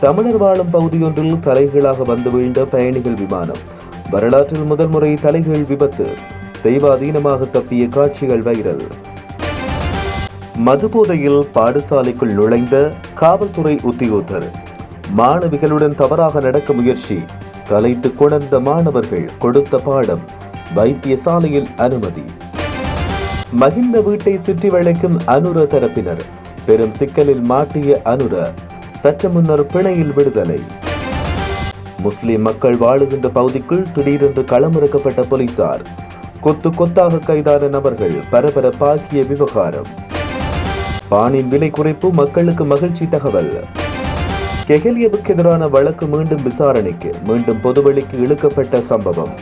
தமிழர் வாழும் பகுதியொன்றில் தலைகீழாக வந்து வீழ்ந்த பயணிகள் விமானம். வரலாற்றில் முதல் முறை தலைகீழ் விபத்து. தெய்வாதீனமாக தப்பிய காட்சிகள் வைரல். மதுபோதையில் பாடசாலைக்குள் நுழைந்த காவல்துறை உத்தியோகர் மாணவிகளுடன் தவறாக நடக்க முயற்சி. கலைத்து கொணர்ந்த மாணவர்கள் கொடுத்த பாடம். வைத்தியசாலையில் அனுமதி. மகிந்த வீட்டை சுற்றி வளைக்கும் அனுர தரப்பினர். பெரும் சிக்கலில் மாட்டிய அனுர சற்று முன்னர் பிணையில் விடுதலை. முஸ்லிம் மக்கள் வாழுகின்ற பகுதிக்குள் திடீரென்று களமிறக்கப்பட்ட போலீசார். கொத்து கொத்தாக கைதான நபர்கள் பரபரப்பாக்கிய விவகாரம். பானின் விலை குறைப்பு மக்களுக்கு மகிழ்ச்சி தகவல். கெகலியவுக்கு எதிரான வழக்கு மீண்டும் விசாரணைக்கு மீண்டும் பொதுவெளிக்கு இழுக்கப்பட்ட சம்பவம்.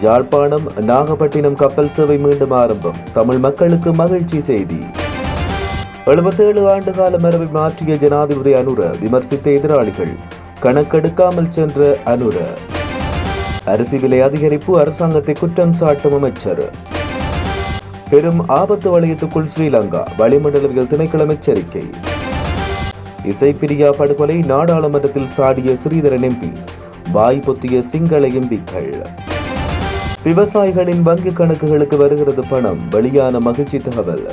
யாழ்ப்பாணம் நாகப்பட்டினம் கப்பல் சேவை மீண்டும் ஆரம்பம். தமிழ் மக்களுக்கு மகிழ்ச்சி செய்தி. எழுபத்தேழு ஆண்டு கால மரபை மாற்றிய ஜனாதிபதி அனுர விமர்சித்த எதிராளிகள் கணக்கெடுக்காமல் சென்ற அனுர. அரிசி விலை அதிகரிப்பு அரசாங்கத்தை குற்றம் சாட்டும் அமைச்சர். பெரும் ஆபத்து வளையத்துக்குள் ஸ்ரீலங்கா வளிமண்டலவியல் திணைக்களம் எச்சரிக்கை. இசைப்பிரியா படுகொலை நாடாளுமன்றத்தில் சாடிய ஸ்ரீதரன் எம்பி வாய் பொத்திய சிங்கள எம்பிக்கள். விவசாயிகளின் வங்கிக் கணக்குகளுக்கு வருகிறது பணம் வெளியான மகிழ்ச்சி தகவல்.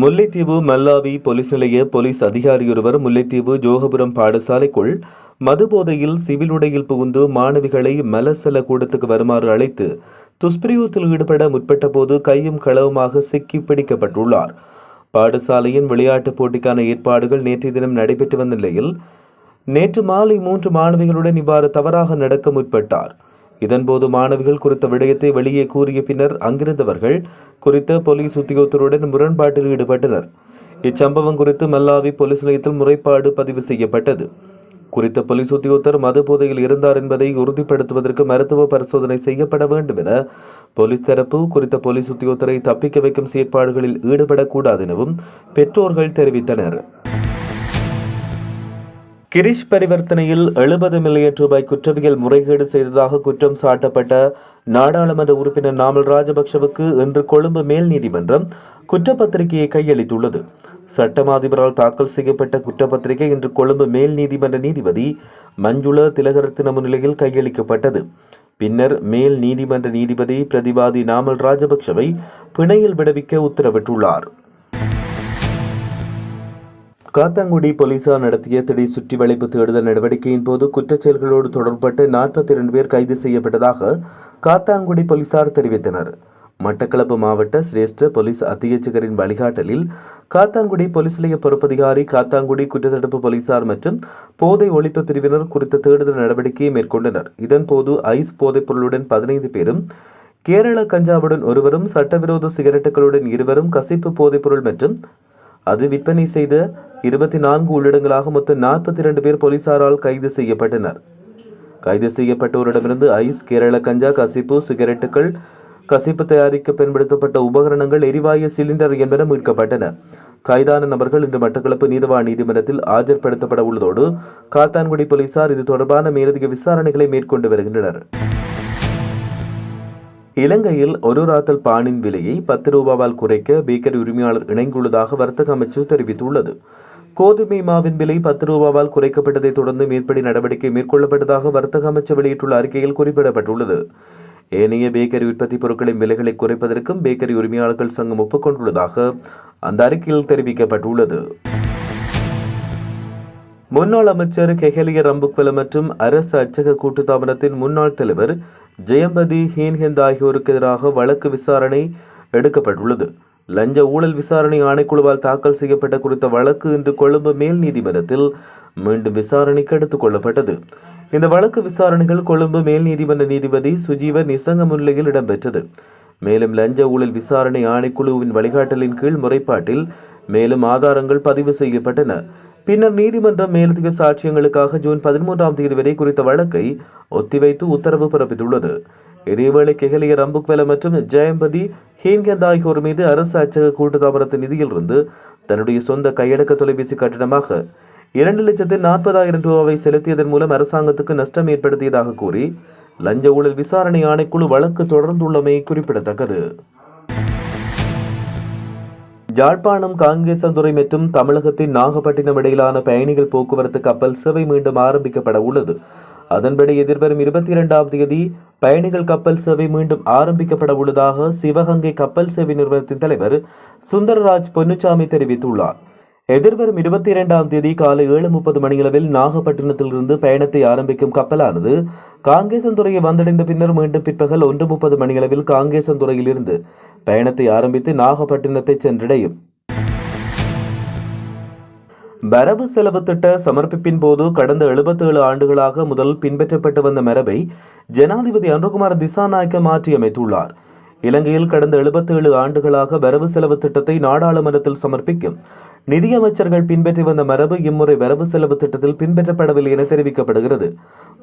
முல்லைத்தீவு மல்லாவி போலீஸ் நிலைய போலீஸ் அதிகாரியொருவர் முல்லைத்தீவு ஜோகபுரம் பாடசாலைக்குள் மதுபோதையில் சிவில் உடையில் புகுந்து மாணவிகளை மலசல கூடத்துக்கு வருமாறு அழைத்து துஷ்பிரயோகத்தில் ஈடுபட முற்பட்ட போது கையும் களவுமாக சிக்கி பிடிக்கப்பட்டுள்ளார். பாடசாலையின் விளையாட்டுப் போட்டிக்கான ஏற்பாடுகள் நேற்றைய தினம் நடைபெற்று வந்த நிலையில் நேற்று மாலை மூன்று மாணவிகளுடன் இவ்வாறு தவறாக நடக்க முற்பட்டார். இதன்போது மாணவிகள் குறித்த விடயத்தை வெளியே கூறிய பின்னர் அங்கிருந்தவர்கள் குறித்த போலீஸ் உத்தியோகத்தருடன் முரண்பாட்டில் ஈடுபட்டனர். இச்சம்பவம் குறித்து மல்லாவி போலீஸ் நிலையத்தில் முறைப்பாடு பதிவு செய்யப்பட்டது. குறித்த போலீஸ் உத்தியோகத்தர் மது போதையில் இருந்தார் என்பதை உறுதிப்படுத்துவதற்கு மருத்துவ பரிசோதனை செய்யப்பட வேண்டும் என போலீஸ் தரப்பு குறித்த போலீஸ் உத்தியோகத்தரை தப்பிக்க வைக்கும் செயற்பாடுகளில் ஈடுபடக்கூடாது எனவும் பெற்றோர்கள் தெரிவித்தனர். கிரிஷ் பரிவர்த்தனையில் எழுபது மில்லியன் ரூபாய் குற்றவியல் முறைகேடு செய்ததாக குற்றம் சாட்டப்பட்ட நாடாளுமன்ற உறுப்பினர் நாமல் ராஜபக்ஷவுக்கு இன்று கொழும்பு மேல் நீதிமன்றம் குற்றப்பத்திரிகையை கையளித்துள்ளது. சட்டமாதிபரால் தாக்கல் செய்யப்பட்ட குற்றப்பத்திரிகை இன்று கொழும்பு மேல் நீதிமன்ற நீதிபதி மஞ்சுள திலகரத்தின முன்னிலையில் கையளிக்கப்பட்டது. பின்னர் மேல் நீதிமன்ற நீதிபதி பிரதிவாதி நாமல் ராஜபக்ஷவை பிணையில் விடுவிக்க உத்தரவிட்டுள்ளார். காத்தாங்குடி போலீசார் நடத்திய திடீர் சுற்றி வளைப்பு தேடுதல் நடவடிக்கையின் போது குற்றச்செயல்களோடு தொடர்பட்டு நாற்பத்தி இரண்டு பேர் கைது செய்யப்பட்டதாக காத்தான்குடி போலீசார் தெரிவித்தனர். மட்டக்களப்பு மாவட்ட சிரேஷ்ட போலீஸ் அத்தியட்சகரின் வழிகாட்டலில் காத்தான்குடி போலீஸ் நிலைய பொறுப்பதிகாரி காத்தான்குடி குற்றத்தடுப்பு போலீசார் மற்றும் போதை ஒழிப்பு பிரிவினர் குறித்த தேடுதல் நடவடிக்கையை மேற்கொண்டனர். இதன்போது ஐஸ் போதைப் பொருளுடன் பதினைந்து பேரும் கேரள கஞ்சாவுடன் ஒருவரும் சட்டவிரோத சிகரெட்டுகளுடன் இருவரும் கசிப்பு போதைப்பொருள் மற்றும் அது விற்பனை செய்த இருபத்தி நான்கு உள்ளிடங்களாக மொத்தம் நாற்பத்தி இரண்டு பேர் போலீசாரால் கைது செய்யப்பட்டனர். கைது செய்யப்பட்டோரிடமிருந்து ஐஸ் கேரள கஞ்சா கசிப்பு சிகரெட்டுகள் கசிப்பு தயாரிக்க பயன்படுத்தப்பட்ட உபகரணங்கள் எரிவாயு சிலிண்டர் என்பன மீட்கப்பட்டன. கைதான நபர்கள் இன்று மட்டக்களப்பு நீதவான் நீதிமன்றத்தில் ஆஜர்படுத்தப்பட உள்ளதோடு காத்தான்குடி போலீசார் இது தொடர்பான மேலதிக விசாரணைகளை மேற்கொண்டு வருகின்றனர். இலங்கையில் ஒரு ராத்தல் பானின் விலையை பத்து ரூபாவால் குறைக்க பேக்கரி உரிமையாளர் இணைந்துள்ளதாக வர்த்தக அமைச்சு தெரிவித்துள்ளது. கோதுமை மாவின் விலை பத்து ரூபாவால் குறைக்கப்பட்டதைத் தொடர்ந்து மேற்படி நடவடிக்கை மேற்கொள்ளப்பட்டதாக வர்த்தக அமைச்சர் வெளியிட்டுள்ள அறிக்கையில் குறிப்பிடப்பட்டுள்ளது. ஏனைய பேக்கரி உற்பத்தி பொருட்களின் விலைகளை குறைப்பதற்கும் பேக்கரி உரிமையாளர்கள் சங்கம் ஒப்புக்கொண்டுள்ளதாக அந்த அறிக்கையில் தெரிவிக்கப்பட்டுள்ளது. முன்னாள் அமைச்சர் கெஹலிய ரம்புக்வல மற்றும் அரசு அச்சக கூட்டுத்தாபனத்தின் முன்னாள் தலைவர் ஜெயம்பதி ஹீன்ஹெந்த் ஆகியோருக்கு எதிராக வழக்கு விசாரணை எடுக்கப்பட்டுள்ளது. லஞ்ச ஊழல் விசாரணை ஆணைக்குழுவால் தாக்கல் செய்யப்பட்ட குறித்த வழக்கு இன்று கொழும்பு மேல் நீதிமன்றத்தில் மீண்டும் விசாரணைக்கு எடுத்துக் கொள்ளப்பட்டது. இந்த வழக்கு விசாரணைகள் கொழும்பு மேல் நீதிமன்ற நீதிபதி சுஜீவ நிசங்க முன்னிலையில் இடம்பெற்றது. மேலும் லஞ்ச ஊழல் விசாரணை ஆணைக்குழுவின் வழிகாட்டலின் கீழ் முறைப்பாட்டில் மேலும் ஆதாரங்கள் பதிவு செய்யப்பட்டன. பின்னர் நீதிமன்றம் மேலதிக சாட்சியங்களுக்காக ஜூன் பதிமூன்றாம் தேதி வரை குறித்த வழக்கை ஒத்திவைத்து உத்தரவு பிறப்பித்துள்ளது. இதேவேளை கெஹலிய ரம்புக்வெல மற்றும் ஜெயம்பதி ஹீன்கந்த் ஆகியோர் மீது அரசு அச்சக கூட்டுத்தாபனத்தின் நிதியிலிருந்து தன்னுடைய சொந்த கையடக்க தொலைபேசி கட்டணமாக இரண்டு லட்சத்து நாற்பதாயிரம் ரூபாவை செலுத்தியதன் மூலம் அரசாங்கத்துக்கு நஷ்டம் ஏற்படுத்தியதாக கூறி லஞ்ச ஊழல் விசாரணை ஆணைக்குழு வழக்கு தொடர்ந்துள்ளமை குறிப்பிடத்தக்கது. யாழ்ப்பாணம் காங்கேசந்துறை மற்றும் தமிழகத்தின் நாகப்பட்டினம் இடையிலான பயணிகள் போக்குவரத்து கப்பல் சேவை மீண்டும் ஆரம்பிக்கப்பட உள்ளது. அதன்படி எதிர்வரும் இருபத்தி இரண்டாம் தேதி பயணிகள் கப்பல் சேவை மீண்டும் ஆரம்பிக்கப்பட உள்ளதாக சிவகங்கை கப்பல் சேவை நிறுவனத்தின் தலைவர் சுந்தரராஜ் பொன்னுச்சாமி தெரிவித்துள்ளார். எதிர்வரும் இருபத்தி இரண்டாம் தேதி காலை ஏழு முப்பது மணியளவில் நாகப்பட்டினத்திலிருந்து பயணத்தை ஆரம்பிக்கும் கப்பலானது காங்கேசந்துறையை வந்தடைந்த பின்னர் மீண்டும் பிற்பகல் ஒன்று முப்பது மணியளவில் காங்கேசந்துறையிலிருந்து பயணத்தை ஆரம்பித்து நாகப்பட்டினத்தை சென்றடையும். வரவு செலவு திட்ட சமர்ப்பிப்பின் போது கடந்த 77 ஆண்டுகளாக முதல் பின்பற்றப்பட்டு வந்த மரபை ஜனாதிபதி அனுகுமார் திசாநாயக்க மாற்றியமைத்துள்ளார். இலங்கையில் கடந்த 77 ஆண்டுகளாக வரவு செலவு திட்டத்தை நாடாளுமன்றத்தில் சமர்ப்பிக்கும் நிதியமைச்சர்கள் பின்பற்றி வந்த மரபு இம்முறை வரவு செலவு திட்டத்தில் பின்பற்றப்படவில்லை என தெரிவிக்கப்படுகிறது.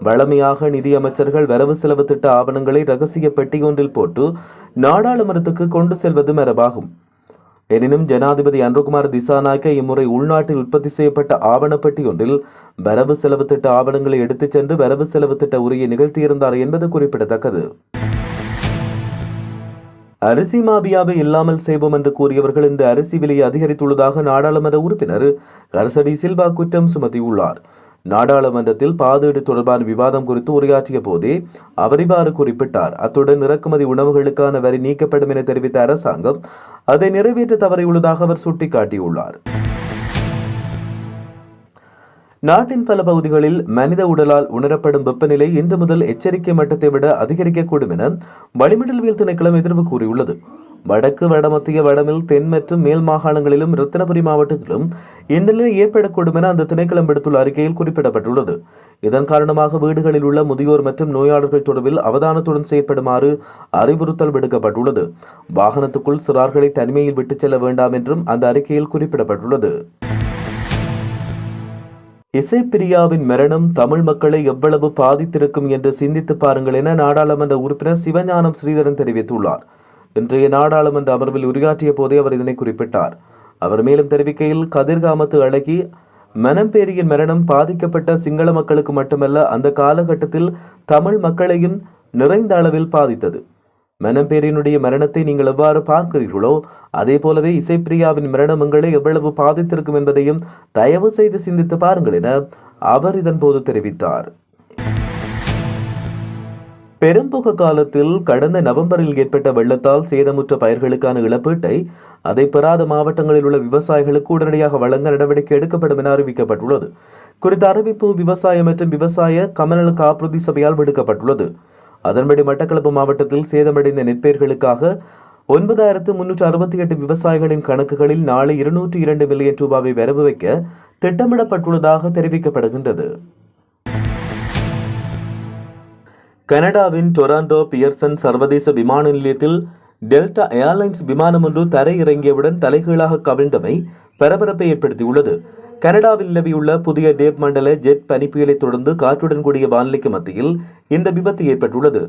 வழமையாக நிதியமைச்சர்கள் வரவு செலவு திட்ட ஆவணங்களை ரகசிய பெட்டி ஒன்றில் போட்டு நாடாளுமன்றத்துக்கு கொண்டு செல்வது மரபாகும். எனினும் ஜனாதிபதி அன்ருகுமார் திசாநாயக்க இம்முறை உள்நாட்டில் உற்பத்தி செய்யப்பட்ட ஆவணப்பட்டி ஒன்றில் வரவு செலவு திட்ட ஆவணங்களை எடுத்துச் சென்று வரவு செலவு திட்ட உரையை நிகழ்த்தியிருந்தார் என்பது குறிப்பிடத்தக்கது. அரிசி மாபியாவை இல்லாமல் செய்வோம் என்று கூறியவர்கள் இன்று அரிசி விலையை அதிகரித்துள்ளதாக நாடாளுமன்ற உறுப்பினர் கர்சடி சில்வா குற்றம் சுமத்தியுள்ளார். நாடாளுமன்றத்தில் பாதீடு தொடர்பான விவாதம் குறித்து உரையாற்றிய போதே அவர் இவ்வாறு குறிப்பிட்டார். அத்துடன் இறக்குமதி உணவுகளுக்கான வரி நீக்கப்படும் என தெரிவித்த அரசாங்கம் அதை நிறைவேற்ற தவறியுள்ளதாக அவர் சுட்டிக்காட்டியுள்ளார். நாட்டின் பல பகுதிகளில் மனித உடலால் உணரப்படும் வெப்பநிலை இன்று முதல் எச்சரிக்கை மட்டத்தை விட அதிகரிக்கக்கூடும் என வளிமண்டலவியல் திணைக்களம் எதிர்வு கூறியுள்ளது. வடக்கு வடமத்திய வடமில் தென் மற்றும் மேல் மாகாணங்களிலும் ரத்தினபுரி மாவட்டத்திலும் இந்த நிலை ஏற்படக்கூடும் என அந்த திணைக்களம் விடுத்துள்ள அறிக்கையில் குறிப்பிடப்பட்டுள்ளது. இதன் காரணமாக வீடுகளில் உள்ள முதியோர் மற்றும் நோயாளர்கள் தொடர்பில் அவதானத்துடன் செயற்படுமாறு அறிவுறுத்தல் விடுக்கப்பட்டுள்ளது. வாகனத்துக்குள் சிறார்களை தனிமையில் விட்டுச் செல்ல வேண்டாம் என்றும் அந்த அறிக்கையில் குறிப்பிடப்பட்டுள்ளது. இசைப்பிரியாவின் மரணம் தமிழ் மக்களை எவ்வளவு பாதித்திருக்கும் என்று சிந்தித்து பாருங்கள் என நாடாளுமன்ற உறுப்பினர் சிவஞானம் ஸ்ரீதரன் தெரிவித்துள்ளார். இன்றைய நாடாளுமன்ற அமர்வில் உரையாற்றிய போதே அவர் இதனை குறிப்பிட்டார். அவர் மேலும் தெரிவிக்கையில் கதிர்காமத்து அழகி மனம்பேரியின் மரணம் பாதிக்கப்பட்ட சிங்கள மக்களுக்கு மட்டுமல்ல அந்த காலகட்டத்தில் தமிழ் மக்களையும் நிறைந்த அளவில் பாதித்தது. மனம்பேரியனுடைய மரணத்தை நீங்கள் எவ்வாறு பார்க்கிறீர்களோ அதே போலவே இசைப்பிரியாவின் மரணம் உங்களை எவ்வளவு பாதித்திருக்கும் என்பதையும் தயவு செய்து சிந்தித்து பாருங்கள் என அவர் இதன்போது தெரிவித்தார். பெரும்புக காலத்தில் கடந்த நவம்பரில் ஏற்பட்ட வெள்ளத்தால் சேதமுற்ற பயிர்களுக்கான இழப்பீட்டை அதை பெறாத மாவட்டங்களில் உள்ள விவசாயிகளுக்கு உடனடியாக வழங்க நடவடிக்கை எடுக்கப்படும் என அறிவிக்கப்பட்டுள்ளது. குறித்த அறிவிப்பு விவசாயம் மற்றும் விவசாய கமநல காப்புறுதி சபையால் விடுக்கப்பட்டுள்ளது. அதன்படி மட்டக்களப்பு மாவட்டத்தில் சேதமடைந்த நெற்பயிர்களுக்காக ஒன்பதாயிரத்து முன்னூற்று அறுபத்தி எட்டு விவசாயிகளின் கணக்குகளில் நாளை இருநூற்றி இரண்டு மில்லியன் ரூபாவை வரவு வைக்க திட்டமிடப்பட்டுள்ளதாக தெரிவிக்கப்படுகின்றது. கனடாவின் டொராண்டோ பியர்சன் சர்வதேச விமான நிலையத்தில் டெல்டா ஏர்லைன்ஸ் விமானம் ஒன்று தரையிறங்கியவுடன் தலைகீழாக கவிழ்ந்தமை பரபரப்பை ஏற்படுத்தியுள்ளது. கனடாவில் நிலவியுள்ள புதிய டேப் மண்டல ஜெட் பனிப்புயலை தொடர்ந்து காற்றுடன் கூடிய வானிலைக்கு மத்தியில் இந்த விபத்து ஏற்பட்டுள்ளது.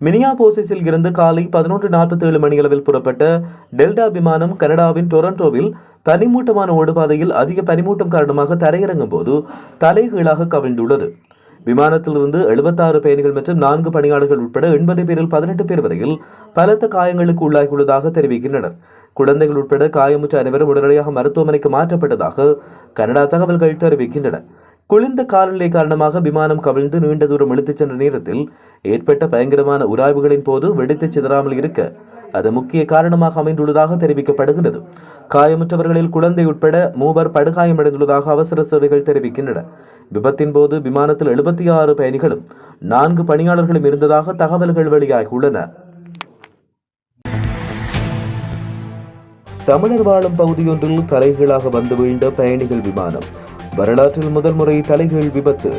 மினியாபோசிஸில் இருந்து காலை பதினொன்று நாற்பத்தி ஏழு மணியளவில் புறப்பட்ட டெல்டா விமானம் கனடாவின் டொரண்டோவில் பனிமூட்டமான ஓடுபாதையில் அதிக பனிமூட்டம் காரணமாக தரையிறங்கும் போது தலைகீழாக கவிழ்ந்துள்ளது. விமானத்திலிருந்து எழுபத்தாறு பயணிகள் மற்றும் நான்கு பணியாளர்கள் உட்பட எண்பது பேரில் பதினெட்டு பேர் வரையில் பலத்த காயங்களுக்கு உள்ளாகியுள்ளதாக தெரிவிக்கின்றனர். குழந்தைகள் உட்பட காயமுற்ற அனைவரும் உடனடியாக மருத்துவமனைக்கு மாற்றப்பட்டதாக கனடா தகவல்கள் தெரிவிக்கின்றன. குளிர்ந்த காலநிலை காரணமாக விமானம் கவிழ்ந்து நீண்ட தூரம் இழுத்துச் சென்ற நேரத்தில் ஏற்பட்ட பயங்கரமான உராய்வுகளின் போது வெடித்து சிதறாமல் இருக்க அது முக்கிய காரணமாக அமைந்துள்ளதாக தெரிவிக்கப்படுகிறது காயமுற்றவர்களில் குழந்தை உட்பட மூவர் படுகாயமடைந்துள்ளதாக அவசர சேவைகள் தெரிவிக்கின்றன. விபத்தின் போது விமானத்தில் எழுபத்தி ஆறு பயணிகளும் நான்கு பணியாளர்களும் இருந்ததாக தகவல்கள் வெளியாகியுள்ளன. தமிழர் வாழும் பகுதியொன்றில் தலைகீழாக வந்து வீழ்ந்த பயணிகள் விமானம். வரலாற்றில் முதல் முறை தலைகீழ் விபத்து.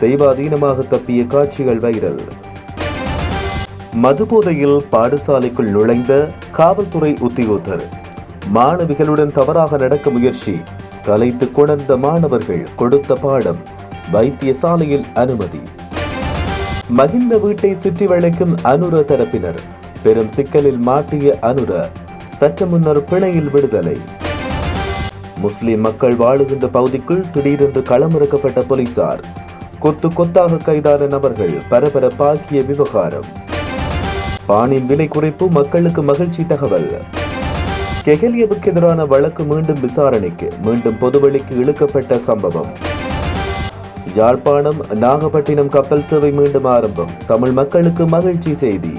தெய்வாதீனமாக தப்பிய காட்சிகள் வைரல். மதுபோதையில் பாடசாலைக்குள் நுழைந்த காவல்துறை உத்தியோகத்தர். மாணவிகளுடன் தவறாக நடக்க முயற்சி கலைத்து கொணர்ந்த மாணவர்கள் கொடுத்த பாடம் வைத்தியசாலையில் அனுமதி. மகிந்த வீட்டை சுற்றி வளைக்கும் அனுர தரப்பினர் பெரும் சிக்கலில் மாட்டிய அனுர சற்று முன்னர் பிணையில் விடுதலை. முஸ்லிம் மக்கள் வாழுகின்ற பகுதிக்குள் திடீரென்று களமிறக்கப்பட்ட போலீசார் கொத்து கொத்தாக கைதான நபர்கள் பரபரப்பாக்கிய விவகாரம். பானின் விலை குறைப்பு மக்களுக்கு மகிழ்ச்சி தகவல். கெகலியவுக்கு எதிரான வழக்கு மீண்டும் விசாரணைக்கு மீண்டும் பொதுவெளிக்கு இழுக்கப்பட்ட சம்பவம். யாழ்ப்பாணம் நாகப்பட்டினம் கப்பல் சேவை மீண்டும் ஆரம்பம். தமிழ் மக்களுக்கு மகிழ்ச்சி செய்தி.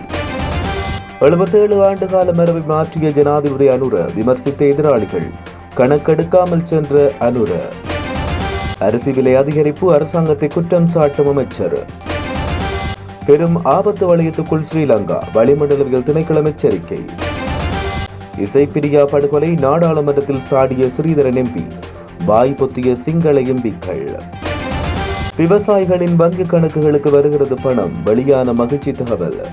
எழுபத்தேழு ஆண்டு கால மரபை மாற்றிய ஜனாதிபதி அனுர விமர்சித்த எதிராளிகள் கணக்கெடுக்காமல் சென்ற அனுர. அரிசி விலை அதிகரிப்பு அரசாங்கத்தை குற்றம் சாட்டும் அமைச்சர். பெரும் ஆபத்து வளையத்துக்குள் ஸ்ரீலங்கா வளிமண்டலவியல் திணைக்களம் எச்சரிக்கை. இசைப்பிரியா படுகொலை நாடாளுமன்றத்தில் சாடிய ஸ்ரீதரன் எம்பி வாய் பொத்திய சிங்கள எம்பிக்கள். விவசாயிகளின் வங்கிக் கணக்குகளுக்கு வருகிறது பணம் வெளியான மகிழ்ச்சி தகவல்.